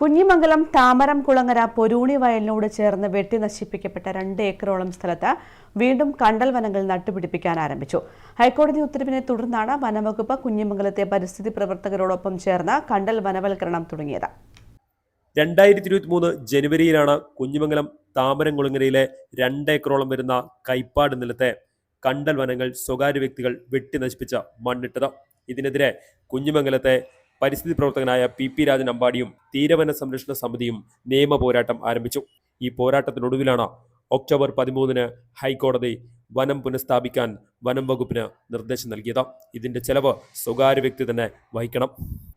കുഞ്ഞിമംഗലം താമരം കുളങ്ങര പൊരൂണി വയലിനോട് ചേർന്ന് വെട്ടി നശിപ്പിക്കപ്പെട്ട രണ്ട് ഏക്കറോളം സ്ഥലത്ത് വീണ്ടും കണ്ടൽ വനങ്ങൾ നട്ടുപിടിപ്പിക്കാൻ ആരംഭിച്ചു. ഹൈക്കോടതി ഉത്തരവിനെ തുടർന്നാണ് വനംവകുപ്പ് കുഞ്ഞിമംഗലത്തെ പരിസ്ഥിതി പ്രവർത്തകരോടൊപ്പം ചേർന്ന് കണ്ടൽ വനവൽക്കരണം തുടങ്ങിയത്. രണ്ടായിരത്തി ഇരുപത്തി മൂന്ന് ജനുവരിയിലാണ് കുഞ്ഞിമംഗലം താമരം കുളങ്ങരയിലെ രണ്ടേക്കറോളം വരുന്ന കൈപ്പാട് നിലത്തെ കണ്ടൽ വനങ്ങൾ സ്വകാര്യ വ്യക്തികൾ വെട്ടി നശിപ്പിച്ച മണ്ണിട്ടത്. ഇതിനെതിരെ കുഞ്ഞിമംഗലത്തെ പരിസ്ഥിതി പ്രവർത്തകനായ പി പി രാജൻ അമ്പാടിയും തീരവന സംരക്ഷണ സമിതിയും നിയമ പോരാട്ടം ആരംഭിച്ചു. ഈ പോരാട്ടത്തിനൊടുവിലാണ് ഒക്ടോബർ പതിമൂന്നിന് ഹൈക്കോടതി വനം പുനഃസ്ഥാപിക്കാൻ വനം വകുപ്പിന് നിർദ്ദേശം നൽകിയത്. ഇതിന്റെ ചെലവ് സ്വകാര്യ വ്യക്തി തന്നെ വഹിക്കണം.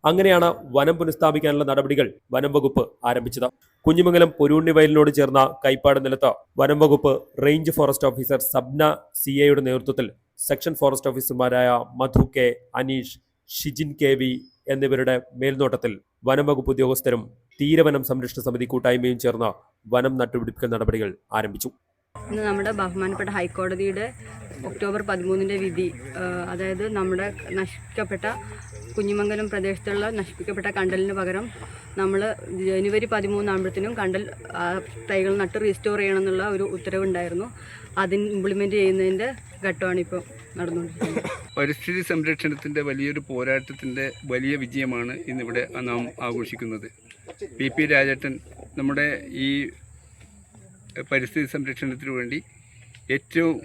അങ്ങനെയാണ് വനം പുനഃസ്ഥാപിക്കാനുള്ള നടപടികൾ വനം വകുപ്പ് ആരംഭിച്ചത്. കുഞ്ഞിമംഗലം പൊരൂണ്ണി വയലിനോട് ചേർന്ന കൈപ്പാട് നിലത്ത് വനം വകുപ്പ് range forest officer Sabna C എയുടെ നേതൃത്വത്തിൽ സെക്ഷൻ ഫോറസ്റ്റ് ഓഫീസർമാരായ Madhu K Aneesh Shijin K V എന്നിവരുടെ മേൽനോട്ടത്തിൽ വനം വകുപ്പ് ഉദ്യോഗസ്ഥരും തീരവനം സംരക്ഷണ സമിതി കൂട്ടായ്മയും ചേർന്ന് വനം നട്ടുപിടിപ്പിക്കൽ നടപടികൾ ആരംഭിച്ചു. ഇന്ന് നമ്മുടെ ബഹുമാനപ്പെട്ട ഹൈക്കോടതിയുടെ ഒക്ടോബർ പതിമൂന്നിന്റെ വിധി അതായത് നമ്മുടെ നശിപ്പിക്കപ്പെട്ട കുഞ്ഞിമംഗലം പ്രദേശത്തുള്ള നശിപ്പിക്കപ്പെട്ട കണ്ടലിന് പകരം നമ്മൾ ജനുവരി പതിമൂന്നാകുമ്പോഴത്തേനും കണ്ടൽ തൈകൾ നട്ട് റീസ്റ്റോർ ചെയ്യണമെന്നുള്ള ഒരു ഉത്തരവുണ്ടായിരുന്നു. അതിന് ഇംപ്ലിമെന്റ് ചെയ്യുന്നതിന്റെ ഘട്ടമാണ് ഇപ്പോൾ നടന്നുകൊണ്ടിരിക്കുന്നത് പരിസ്ഥിതി സംരക്ഷണത്തിന്റെ വലിയൊരു പോരാട്ടത്തിന്റെ വലിയ വിജയമാണ് ഇന്നിവിടെ നാം ആഘോഷിക്കുന്നത്. പി പി രാജേട്ടൻ നമ്മുടെ ഈ പരിസ്ഥിതി സംരക്ഷണത്തിന് വേണ്ടി ഏറ്റവും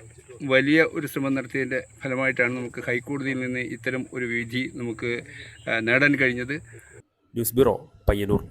വലിയ ഒരു ശ്രമം നടത്തിയതിന്റെ ഫലമായിട്ടാണ് നമുക്ക് ഹൈക്കോടതിയിൽ നിന്ന് ഇത്തരം ഒരു വിധി നമുക്ക് നേടാൻ കഴിഞ്ഞത്. News bureau Payyanur.